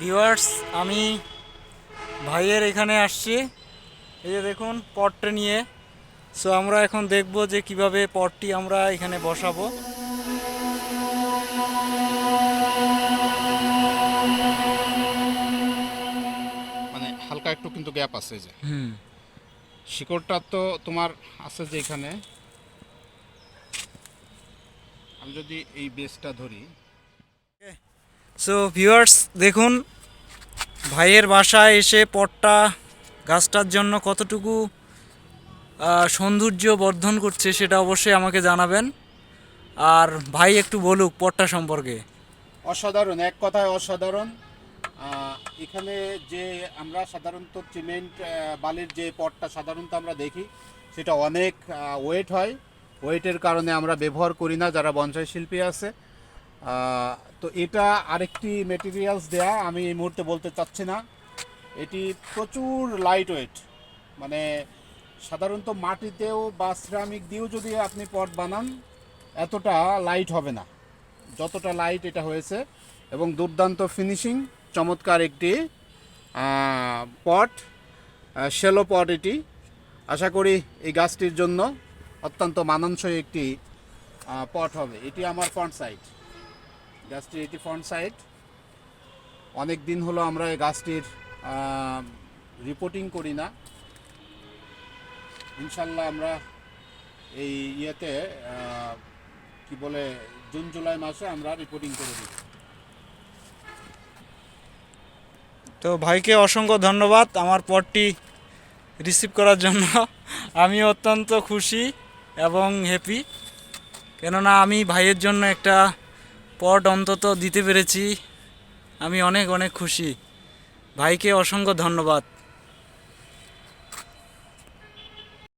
Viewers আমি ভাইয়ের এখানে আসছি। এই যে দেখুন পটটা নিয়ে। সো আমরা এখন দেখব যে কীভাবে পটটি আমরা এখানে বসাবো। মানে হালকা একটু কিন্তু গ্যাপ আছে যে। হুম। শিকড়টা তো তোমার আছে যে এখানে আমি যদি এই বেসটা ধরি সো ভিউয়ার্স দেখুন, ভাইয়ের বাসায় এসে পটটা গাছটার জন্য কতটুকু সৌন্দর্য বর্ধন করছে সেটা অবশ্যই আমাকে জানাবেন। আর ভাই একটু বলুক পটটা সম্পর্কে। অসাধারণ, এক কথায় অসাধারণ। এখানে যে আমরা সাধারণত সিমেন্ট বালির যে পটটা সাধারণত আমরা দেখি, সেটা অনেক ওয়েট হয়। ওয়েটের কারণে আমরা ব্যবহার করি না, যারা বনসাই শিল্পী আছে। তো এটা আরেকটি মেটেরিয়ালস দেয়া, আমি এই মুহূর্তে বলতে চাচ্ছি না। এটি প্রচুর লাইট ওয়েট মানে সাধারণত মাটিতেও বা সিরামিক দিয়েও যদি আপনি পট বানান, এতটা লাইট হবে না। যতটা লাইট এটা হয়েছে। এবং দুর্দান্ত ফিনিশিং চমৎকার একটি পট শেলো পট এটি। আশা করি এই গাছটির জন্য অত্যন্ত মানানসই একটি পট হবে। এটি আমার ফ্রন্ট সাইড গাছটির এটি ফ্রন্ট সাইড অনেক দিন হলো আমরা এই গাছটির রিপোর্টিং করি না। ইনশাল্লাহ আমরা এই ইয়েতে কি বলে, জুন, জুলাই মাসে আমরা রিপোর্টিং করে দিই তো ভাইকে অসংখ্য ধন্যবাদ আমার পটটি রিসিভ করার জন্য। আমি অত্যন্ত খুশি এবং হ্যাপি কেননা আমি ভাইয়ের জন্য একটা পট অন্তত দিতে পেরেছি। আমি অনেক অনেক খুশি। ভাইকে অসংখ্য ধন্যবাদ।